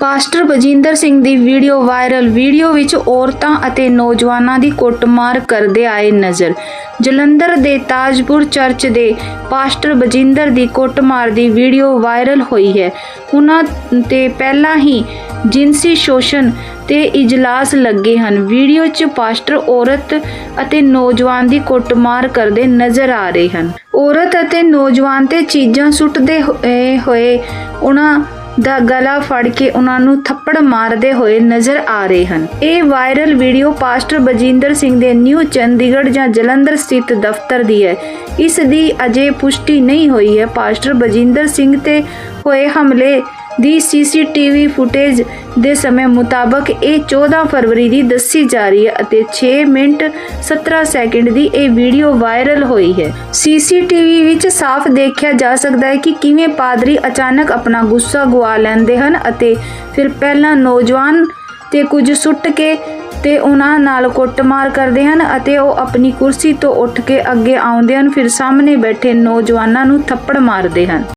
Pastor Bajinder Singh ਦੀ video viral. Video ਵਿੱਚ ਔਰਤਾਂ ਅਤੇ ਨੌਜਵਾਨਾਂ ਦੀ ਕੁੱਟਮਾਰ ਕਰਦੇ ਆਏ ਨਜ਼ਰ। ਜਲੰਧਰ ਦੇ ਤਾਜਪੁਰ ਚਰਚ ਦੇ ਪਾਸਟਰ ਬਜਿੰਦਰ ਦੀ ਕੁੱਟਮਾਰ ਦੀ ਵੀਡੀਓ ਵਾਇਰਲ ਹੋਈ ਹੈ। ਉਹਨਾਂ ਤੇ ਪਹਿਲਾਂ ਹੀ ਜਿਨਸੀ ਸ਼ੋਸ਼ਣ ਤੇ ਇਜਲਾਸ ਲੱਗੇ ਹਨ। ਵੀਡੀਓ 'ਚ ਪਾਸਟਰ ਔਰਤ ਅਤੇ ਨੌਜਵਾਨ ਦੀ ਕੁੱਟਮਾਰ ਕਰਦੇ ਨਜ਼ਰ ਆ ਰਹੇ ਹਨ। ਔਰਤ ਅਤੇ ਨੌਜਵਾਨ ਤੇ ਚੀਜ਼ਾਂ ਸੁੱਟਦੇ ਹੋਏ- ਹੋਏ। ਉਹਨਾਂ ਦਾ ਗਲਾ ਫੜ ਕੇ ਉਹਨਾਂ ਨੂੰ ਥੱਪੜ ਮਾਰਦੇ ਹੋਏ ਨਜ਼ਰ ਆ ਰਹੇ ਹਨ। ਇਹ viral video pastor Bajinder Singh ਦੇ ਨਿਊ ਚੰਡੀਗੜ੍ਹ ਜਾਂ ਜਲੰਧਰ ਸਥਿਤ ਦਫ਼ਤਰ ਦੀ ਹੈ। ਇਸ ਦੀ ਅਜੇ ਪੁਸ਼ਟੀ ਨਹੀਂ ਹੋਈ ਹੈ। ਪਾਸਟਰ ਬਜਿੰਦਰ ਸਿੰਘ ਤੇ ਹੋਏ ਹਮਲੇ ਦੀ ਸੀਸੀਟੀਵੀ ਫੁਟੇਜ ਦੇ ਸਮੇਂ ਮੁਤਾਬਕ ਇਹ 14 ਫਰਵਰੀ ਦੀ ਦੱਸੀ ਜਾ ਰਹੀ ਹੈ ਅਤੇ 6 ਮਿੰਟ 17 ਸੈਕਿੰਡ ਦੀ ਇਹ ਵੀਡੀਓ ਵਾਇਰਲ ਹੋਈ ਹੈ। ਸੀਸੀਟੀਵੀ ਵਿੱਚ ਸਾਫ਼ ਦੇਖਿਆ ਜਾ ਸਕਦਾ ਹੈ ਕਿ ਕਿਵੇਂ ਪਾਦਰੀ ਅਚਾਨਕ ਆਪਣਾ ਗੁੱਸਾ ਗਵਾ ਲੈਂਦੇ ਹਨ ਅਤੇ ਫਿਰ ਪਹਿਲਾਂ ਨੌਜਵਾਨ ਤੇ ਕੁਝ ਸੁੱਟ ਕੇ ਤੇ ਉਹਨਾਂ ਨਾਲ ਕੁੱਟਮਾਰ ਕਰਦੇ ਹਨ ਅਤੇ ਉਹ ਆਪਣੀ ਕੁਰਸੀ ਤੋਂ ਉੱਠ ਕੇ ਅੱਗੇ ਆਉਂਦੇ ਹਨ, ਫਿਰ ਸਾਹਮਣੇ ਬੈਠੇ ਨੌਜਵਾਨਾਂ ਨੂੰ ਥੱਪੜ ਮਾਰਦੇ ਹਨ।